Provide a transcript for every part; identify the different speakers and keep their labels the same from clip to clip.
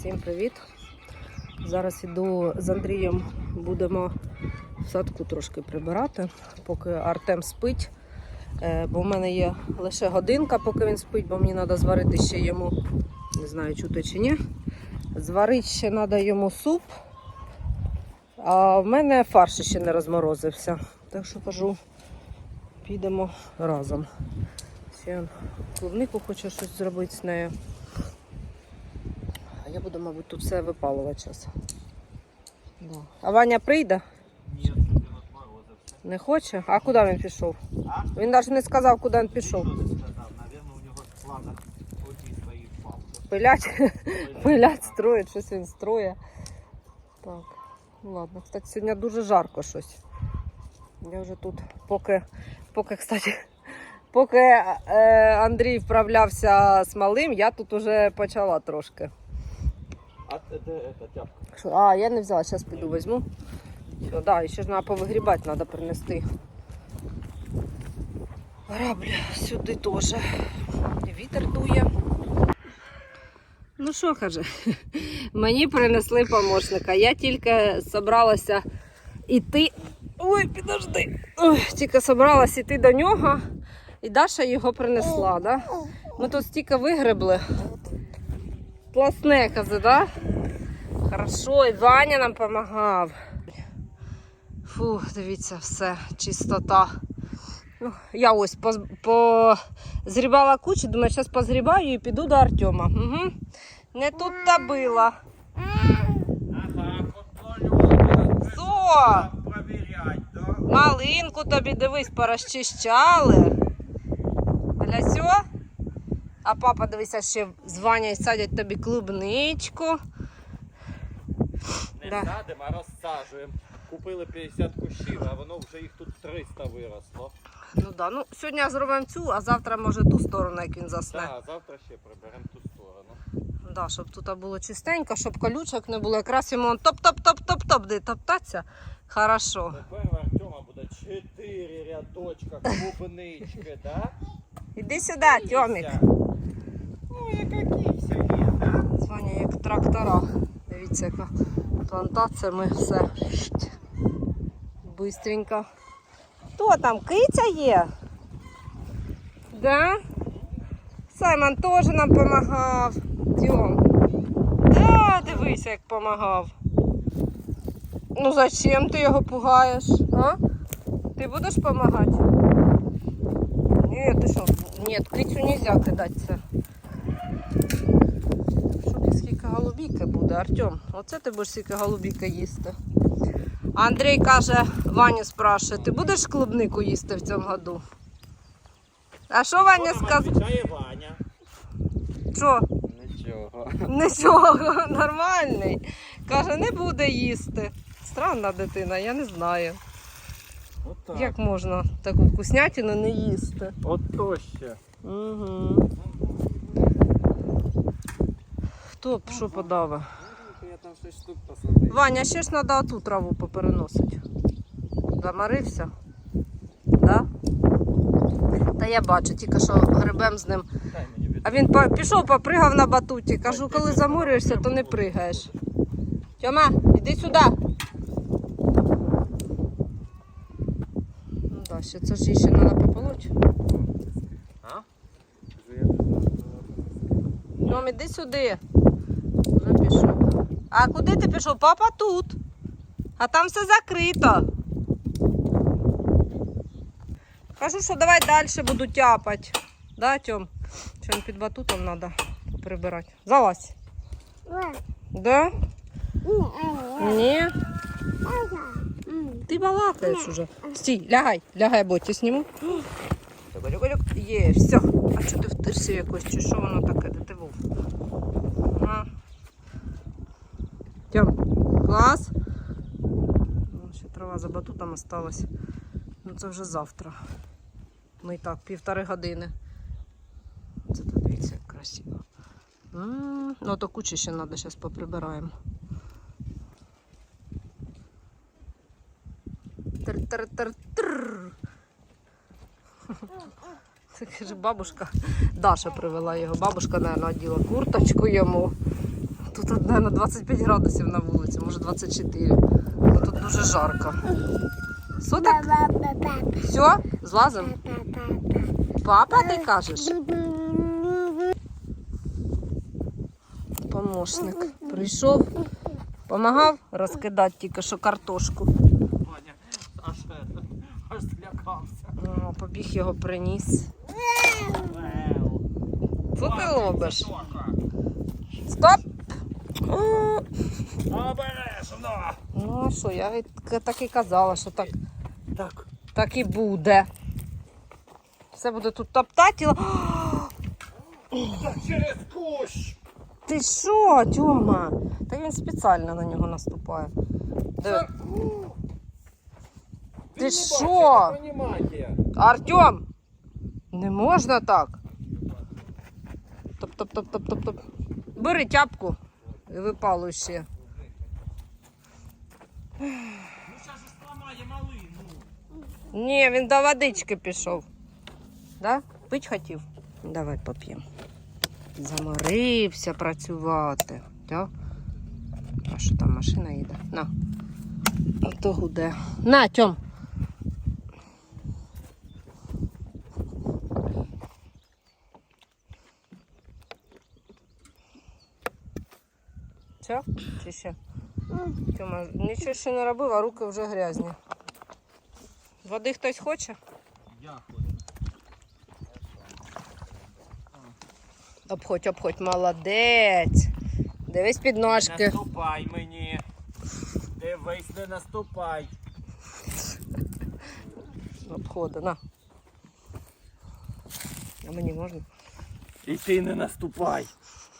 Speaker 1: Всім привіт! Зараз іду з Андрієм, будемо в садку трошки прибирати, поки Артем спить. Е, Бо в мене є лише годинка, поки він спить, бо мені треба зварити ще йому, не знаю, чути чи ні. Зварити ще треба йому суп. А в мене фарш ще не розморозився. Так що кажу, підемо разом. Ще клубнику хоче щось зробити з нею. Я буду, мабуть, тут все випалувати зараз. Да. А Ваня прийде?
Speaker 2: Ні.
Speaker 1: Не хоче? А куди він пішов?
Speaker 2: А?
Speaker 1: Він навіть не сказав, куди він пішов.
Speaker 2: Ніхто не сказав. Навірно, у нього в планах одні свої.
Speaker 1: Пилять, пилять, строїть, щось він строє. Так, ну ладно. Кстати, сьогодні дуже жарко щось. Я вже тут, поки, поки, кстати, поки е, Андрій вправлявся з малим, я тут вже почала трошки.
Speaker 2: А де ця тяпка?
Speaker 1: А, я не взяла, зараз піду візьму. Все, да, ще ж треба повигрібати, треба принести. Граблі сюди теж. Вітер дує. Ну що каже, мені принесли помощника. Я тільки собралася йти. Ой, підожди. Ой, тільки собралася йти до нього, і Даша його принесла. Да? Ми тут стільки вигребли. Класне, каже, да? Хорошо, і Ваня нам допомагав. Фу, дивіться, все, чистота. Ну, я ось поз- позрібала кучу, думаю, зараз позрібаю і піду до Артема. Угу. Не тут та била.
Speaker 2: Ага?
Speaker 1: Малинку тобі дивись, порозчищали. Лясьо? А папа, дивися, ще з Ванею садять тобі клубничку.
Speaker 2: Не
Speaker 1: Да.
Speaker 2: садимо, а розсаджуємо. Купили 50 кущів, а воно вже їх тут 300 виросло.
Speaker 1: Ну да, ну сьогодні зробимо цю, а завтра може ту сторону, як він засне.
Speaker 2: Так, завтра ще приберемо ту сторону.
Speaker 1: Да, щоб тут було чистенько, щоб колючок не було. Якраз йому он топ-топ-топ-топ-топ, де топтаться. Хорошо.
Speaker 2: Тепер в Артема буде 4 рядочка клубнички, да?
Speaker 1: Іди сюди, Тьомік.
Speaker 2: Яка ківся є, да?
Speaker 1: Звання як трактора. Дивіться, яка плантація, ми все. Бистренько. Хто там? Киця є? Да? Саймон теж нам допомагав. Тьом. Да, дивися, як допомагав. Ну зачем ти його пугаєш? А? Ти будеш допомагати? Ні, ти що? Ні, кицю нельзя кидати це. Що ти скільки голубіки буде, Артем? Оце ти будеш скільки голубіки їсти. Андрій каже, Ваню спрашує, ти будеш клубнику їсти в цьому году? А що Ваня сказав?
Speaker 2: Ваня.
Speaker 1: Що?
Speaker 2: Нічого.
Speaker 1: Нічого, нормальний. Каже, не буде їсти. Странна дитина, я не знаю.
Speaker 2: Отак.
Speaker 1: Як можна таку вкуснятину не їсти?
Speaker 2: От то ще.
Speaker 1: Угу. Хто б що подав?
Speaker 2: Я там 6 штук посадив.
Speaker 1: Ваня, ще ж треба оту траву попереносити. Замарився? Да? Та я бачу, тільки що грибем з ним. А він пішов, попригав на батуті. Кажу, коли заморюєшся, то не пригаєш. Тьома, іди сюди. Ну да, ще це ж ще треба пополоть. Тьом, іди сюди. А куди ти пішов? Папа тут. А там все закрито. Кажу, що давай далі буду тяпати. Да, Тьом? Що під батутом треба прибирати. Залазь. Да? Ні. Ти балакаєш уже. Стій, лягай, лягай, бо я зніму. Є, все. А що ти втирся якось? Чи що воно таке? Де ти був? Ага. Тьом, клас. Ну, ще трава за батутом осталась. Ну це вже завтра. Ми і так, півтори години. Це тут дивіться, як красиво. М, Ну, то кучі ще треба, зараз поприбираємо. Тр-тр-тр-тр. Це каже, бабушка Даша привела його. Бабушка, мабуть, оділа курточку йому. Тут, мабуть, 25 градусів на вулиці, може 24. Бо тут дуже жарко. Так? Все? Злазим? Папа, ти кажеш? Помощник прийшов, помагав розкидати тільки що картошку.
Speaker 2: Аж.
Speaker 1: О, побіг його приніс. Що ти робиш? Стоп!
Speaker 2: Обережно!
Speaker 1: Ну а що, я так і казала, що так,
Speaker 2: Так.
Speaker 1: так і буде. Все буде тут топтати.
Speaker 2: через кущ!
Speaker 1: Ти що, Тьома? Так він спеціально на нього наступає. Диви. Ти що? Артем! Не можна так. Топ-топ-топ-топ-топ-топ. Бери тяпку і випалуй ще.
Speaker 2: Ну зараз ж зламає малину.
Speaker 1: Ні, він до водички пішов. Да? Пить хотів? Давай поп'ємо. Заморився працювати. Да? А що там машина їде? На. Ото гуде. На, Тьом. Чи ще? Тьома, нічого ще не робив, а руки вже грязні. Води хтось хоче?
Speaker 2: Я хочу.
Speaker 1: Обходь, обходь, молодець. Дивись під ножки.
Speaker 2: Наступай мені. Дивись, не наступай.
Speaker 1: Обходи, на. А мені можна?
Speaker 2: І ти не наступай.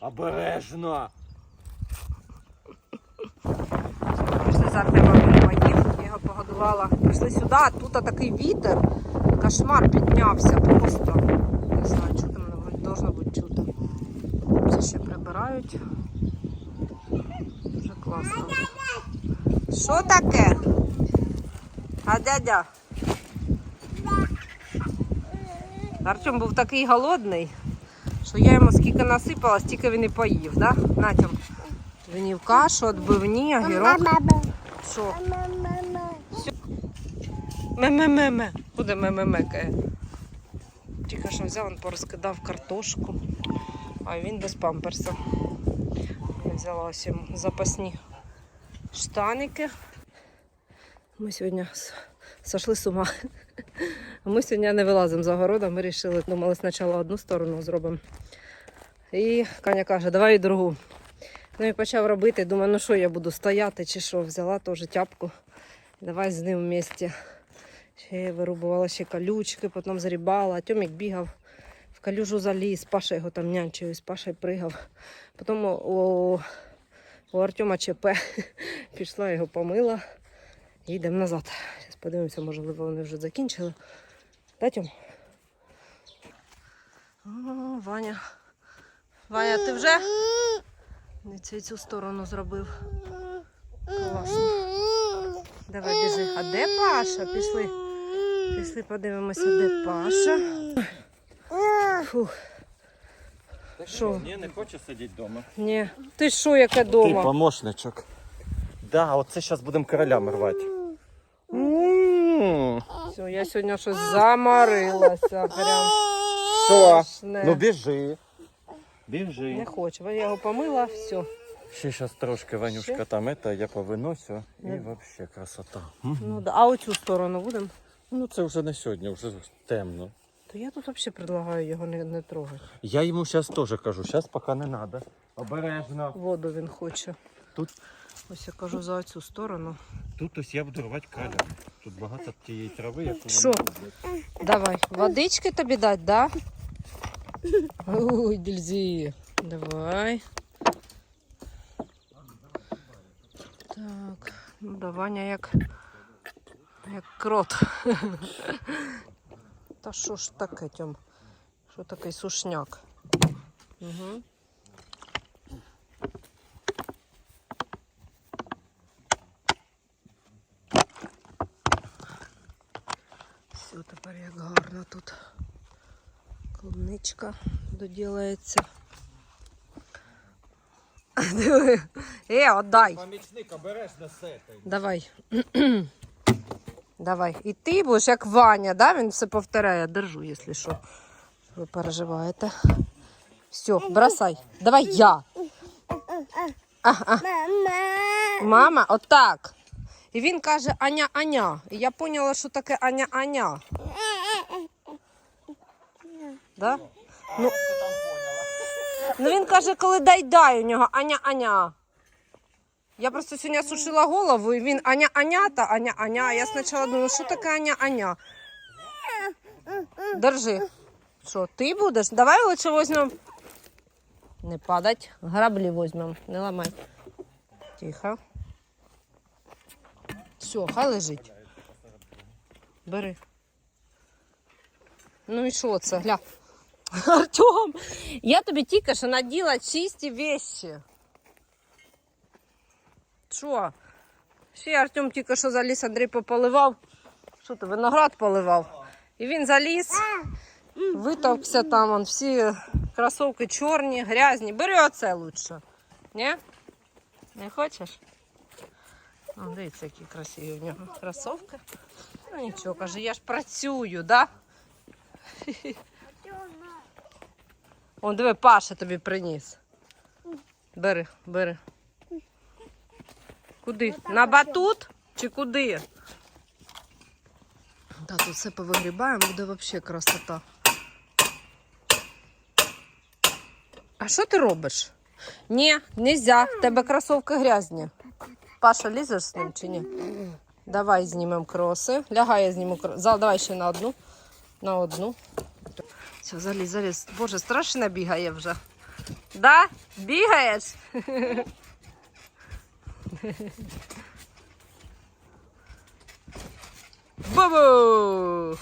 Speaker 2: Обережно.
Speaker 1: З поїв, я його погодувала. Пішли сюди, тут такий вітер. Кошмар піднявся просто. Не знаю, чути мене должно бути чути. Це ще прибирають. Дуже класно. Що таке? А дядя? Артем був такий голодний, що я йому скільки насипала, стільки він і поїв, да? Натям. Він їв кашу, відбивні, огірок. Що? Ме-ме-ме-ме. Куди ме-ме-мекає? Тільки що взяв, він порозкидав картошку, а він без памперса. Я взяла ось йому запасні штаники. Ми сьогодні сошли з ума. Ми сьогодні не вилазимо за городом, ми вирішили, думали спочатку одну сторону зробимо. І Каня каже, давай і другу. Ну і почав робити. Думаю, ну що я буду стояти чи що, взяла теж тяпку. Давай з ним вместе. Ще я вирубувала ще колючки, потім зрібала. Тьомік бігав в калюжу заліз, Паша його там нянчив, з Пашею пригав. Потім у, у, Артема ЧП пішла, його помила. Їдемо назад. Зараз подивимося, можливо, вони вже закінчили. Да, Тьом? О, Ваня. Ваня, ти вже? Не цю, цю сторону зробив. Класно. Давай біжи. А де Паша? Пішли. Пішли подивимося, де Паша. Фух. Що?
Speaker 2: Ні, не хочу сидіти вдома.
Speaker 1: Ні. Ти що, яке
Speaker 2: Ти
Speaker 1: дома?
Speaker 2: помощничок. Да, оце зараз будемо королями рвати. М.
Speaker 1: Все, я сьогодні щось заморилася. Прям
Speaker 2: Що?
Speaker 1: страшне.
Speaker 2: Ну біжи.
Speaker 1: Не
Speaker 2: Біжи.
Speaker 1: хочу. Я його помила, все.
Speaker 2: Ще зараз трошки Ванюшка
Speaker 1: Ще?
Speaker 2: там это, я повиносю і
Speaker 1: Ну.
Speaker 2: взагалі красота.
Speaker 1: Ну, да. А оцю сторону будемо?
Speaker 2: Ну це вже не сьогодні, вже темно.
Speaker 1: То я тут взагалі предлагаю його не, не трогати.
Speaker 2: Я йому зараз теж кажу, зараз поки не треба. Обережно.
Speaker 1: Воду він хоче.
Speaker 2: Тут,
Speaker 1: Ось я кажу за цю сторону.
Speaker 2: тут ось я буду рвати каля. Тут багато тієї трави, яку
Speaker 1: Що?
Speaker 2: люблять.
Speaker 1: Давай. Водички тобі дать, да? Ой, дельзі. Давай. Так, ну давання як, як крот. Та що ж таке, Тьом? Що такий сушняк? Угу. Все, тепер як гарно тут. Клубничка доділається. Диви. Е, отдай.
Speaker 2: Помічник обереш на сетень.
Speaker 1: Давай. Давай. І ти будеш як Ваня, да? Він все повторяє. Держу, якщо що. Ви переживаєте. Все, бросай. Давай я. А, а. Мама, отак. І він каже Аня Аня. І я поняла, що таке Аня Аня. Да? Ну, ну він каже, коли дай дай у нього Аня Аня. Я просто сьогодні сушила голову, і він Аня Аня та Аня Аня. А Я спочатку думала, що таке Аня Аня. Держи. Що, ти будеш? Давай лучше візьмемо. Не падать. Граблі візьмемо. Не ламай. Тихо. Все, хай лежить. Бери. Ну і що це? Гля. Артем, я тобі тільки що наділа чисті вещи. Що? Ще Артем тільки що заліз, Андрій пополивав. Що ти, виноград поливав? І він заліз, витовкся там, он, всі кросовки чорні, грязні. Бери оце лучше. Ні? Не хочеш? О, дивіться, які красиві у нього кросовки. Ну нічого, каже, я ж працюю, да? Он, диви, Паша тобі приніс. Бери, бери. Куди? На батут чи куди? Да, тут все повигрібаємо, буде взагалі красота. А що ти робиш? Ні, нельзя. В тебе кросовки грязні. Паша, лізеш з ним чи ні? Давай знімемо кроси. Лягай, я зніму кроси. Давай ще на одну. На одну. Все, заліз, заліз. Боже, страшно бігає вже. Да? Бігаєш? Бабу!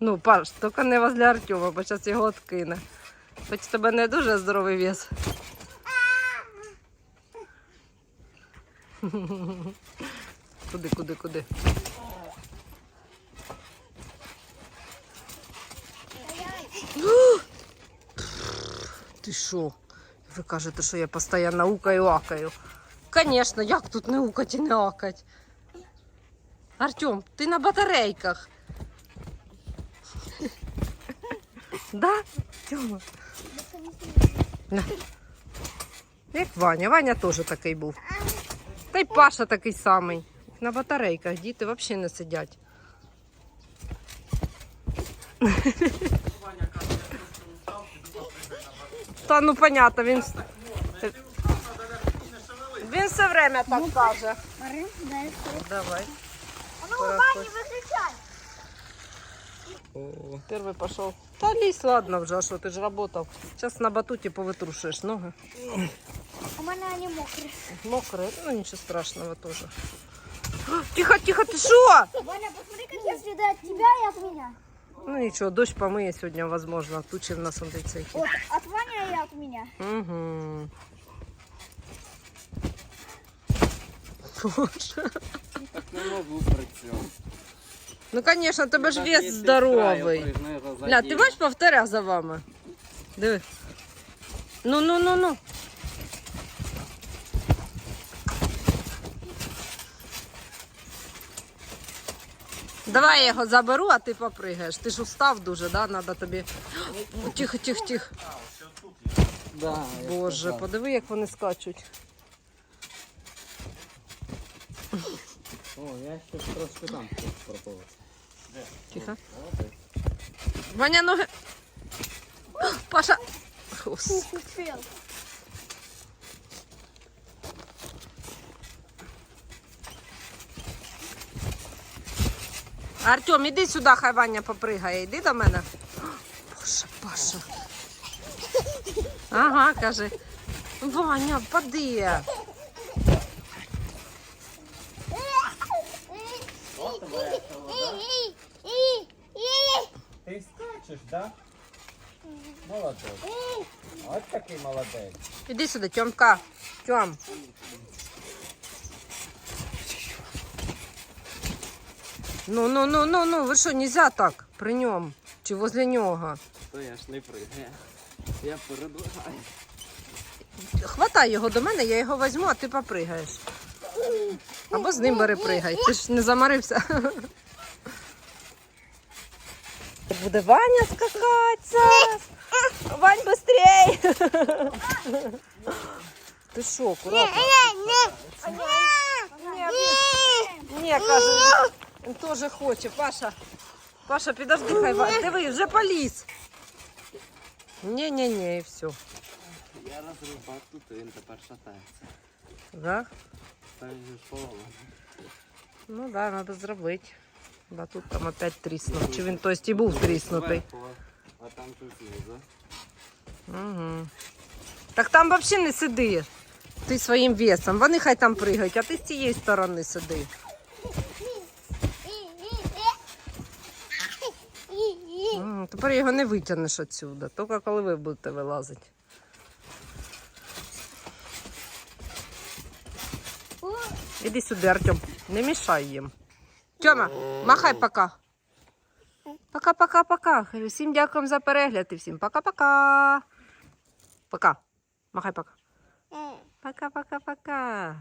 Speaker 1: Ну, Паш, тільки не возле Артема, бо зараз його откине. Хоч в тебе не дуже здоровий вес. Куди, куди, куди? що? Ви кажете, що я постійно укаю акаю. Звісно, як тут не укать і не акать? Артем, ти на батарейках. Да? Тьома? На. Як Ваня. Ваня теж такий був. Та й Паша такий самий. На батарейках діти взагалі не сидять. Та ну понятно, він. Він все время так каже. Давай.
Speaker 3: Ну, Ваня, выключай.
Speaker 1: Первый пошел. Та лізь, ладно вже, а що ти ж работав. Зараз на батуті повитрушуєш ноги.
Speaker 3: У мене вони мокрі.
Speaker 1: Мокрые, ну нічого страшного теж. Тихо, тихо, ти що?
Speaker 3: Ваня, посмотри, как я следы от тебя и от меня.
Speaker 1: Ну нічого, дощ помиє сьогодні, возможно. Тучі в нас он цей.
Speaker 3: Вот, от Ваня и от меня.
Speaker 1: Угу. Боже.
Speaker 2: Не можу при цьому.
Speaker 1: Ну, звісно, тебе ж вес здоровий. Ля, ти бачиш, повторяв за вами. Диви. Ну, ну, ну, ну. Давай я його заберу, а ти попригаєш. Ти ж устав дуже, да? Надо тобі. О, Тихо, тихо, тихо.
Speaker 2: Да,
Speaker 1: Боже, подиви, як вони скачуть.
Speaker 2: О, я ще трошки там пропав.
Speaker 1: Тихо. Ваня, ноги. Паша. Господи.
Speaker 3: Успел.
Speaker 1: Артем, іди сюди, хай Ваня попригає. Іди до мене. Боже, Паша. Ага, каже. Ваня, впади.
Speaker 2: Ти скачеш, да? Молодець. От такий молодець.
Speaker 1: Іди сюди, Тьомка. Тьом. Ну, ну, ну, ну, ну, ви що, нельзя так при ньому? Чи возле нього?
Speaker 2: То я ж не пригаю. Я передвигаю.
Speaker 1: привертай його до мене, я його візьму, а ти попригаєш. Або з ним бери пригай. Ти ж не замарився. Буде Ваня скакати зараз. Вань, быстрей! Ти що, акуратно? Ні, каже, він теж хоче. Паша, Паша, підожди, хай Вань. Диви, вже поліз. Ні-ні-ні, і все.
Speaker 2: Я розрубав тут, і він тепер шатається.
Speaker 1: Да?
Speaker 2: Так же поломано.
Speaker 1: Ну да, треба зробити. Да тут там опять тріснув. Чи він тобто і був тріснутий.
Speaker 2: А там тут знизу.
Speaker 1: Угу. Так там взагалі не сиди. Ти своїм весом. Вони хай там пригають, а ти з цієї сторони сиди. М, Тепер його не витягнеш отсюда, тільки коли ви будете вилазити. Іди сюди, Артем, не мішай їм. Тьома, махай пока. Пока-пока-пока. Всім дякуємо за перегляд і всім пока-пока. Пока. Махай пока. Пока-пока-пока.